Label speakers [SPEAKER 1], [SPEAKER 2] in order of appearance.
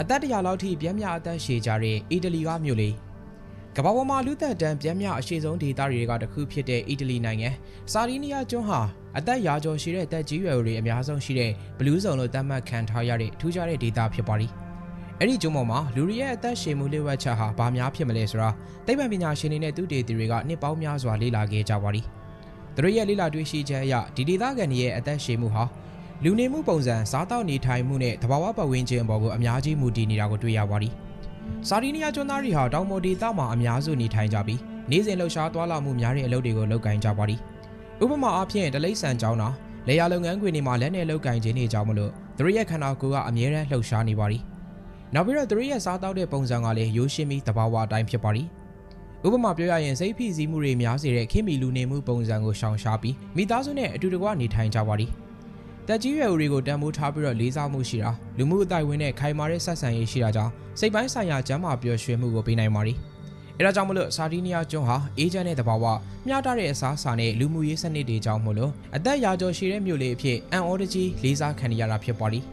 [SPEAKER 1] အသက်တရာလောက်ထိပြင်းပြအသက်ရှည်ကြတဲ့အီတလီကမြို့လေးကမ္ဘာပေါ်မှာလူသက်တန်းပြင်းပြအရှိဆုံးဒေသတွေကတစ်ခုဖြစ်တဲ့အီတလီနိုင်ငံစာရီနီယာကျွန်းဟာအသက်ရာကျော်ရှိတဲ့တက်ကြီးရွယ်တွေအများဆုံးရှိတဲ့ဘလူးဇုံလို့သတ်မှတ်ခံထားရတဲ့ထူးခြားတဲ့ဒေသဖြစ်ပါသည်အဲ့ဒီကျွန်းပေါ်မှာလူတွေရဲ့အသက်ရှည်မှုလျှို့ဝှက်ချက်ဟာဘာများဖြစ်မလဲဆိုတာသိပ္ပံပညာရှင်တွေနဲ့သူတေသီတွေကနှစ်ပေါင်းများစွာလေ့လာခဲ့ကြပါသည်သူတို့ရဲ့လေ့လာတွေ့ရှိချက်အရဒီဒေသခံတွေရဲ့အသက်ရှည်မှုဟာ လူနေမှုပုံစံစားတောက်နေထိုင်မှုနဲ့တဘာဝပတ်ဝန်းကျင်အပေါ်ကိုအများကြီးမူတည်နေတာကိုတွေ့ရပါတယ်။စာရီနီယာကျွန်းသားတွေဟာတောင်ပေါ်ဒေသမှာအများစုနေထိုင်ကြပြီးနေ့စဉ်လှုပ်ရှားသွားလာမှုများတဲ့အလုပ်တွေကိုလုပ်ကိုင်ကြပါတယ်။ဥပမာအားဖြင့်တလိမ့်ဆန်ကြောင်းတာလေယာလုပ်ငန်းခွင်တွေမှာလက်နဲ့လုပ်ကိုင်ခြင်းတွေကြောင့်မလို့သူတို့ရဲ့ခန္ဓာကိုယ်ကအမြဲတမ်းလှုပ်ရှားနေပါတယ်။နောက်ပြီးတော့သူတို့ရဲ့စားတောက်တဲ့ပုံစံကလည်းရိုးရှင်းပြီးတဘာဝအတိုင်းဖြစ်ပါတယ်။ဥပမာပြောရရင်စိတ်ဖိစီးမှုတွေများစေတဲ့ခင်မီလူနေမှုပုံစံကိုရှောင်ရှားပြီးမိသားစုနဲ့အတူတကွနေထိုင်ကြပါတယ်။ တက်ကြီးရွယ်ဦးတွေကိုတန်ဖိုးထားပြီးတော့လေးစားမှုရှိတာလူမှုအတိုင်းဝင်းနဲ့ခိုင်မာတဲ့ဆက်ဆံရေးရှိတာကြောင့်စိတ်ပိုင်းဆိုင်ရာကျန်းမာပျော်ရွှင်မှုကိုပေးနိုင်ပါတယ်။အဲဒါကြောင့်မလို့စာဒီနီယာကျွန်းဟာအေဂျင့်တဲ့တဘာဝမျှတတဲ့အစားအစာနဲ့လူမှုရေးစနစ်တွေကြောင့်မို့လို့အသက်ရာကျော်ရှည်တဲ့မြို့လေးအဖြစ်အန်အော်တကြီးလေးစားခံရတာဖြစ်ပါလိမ့်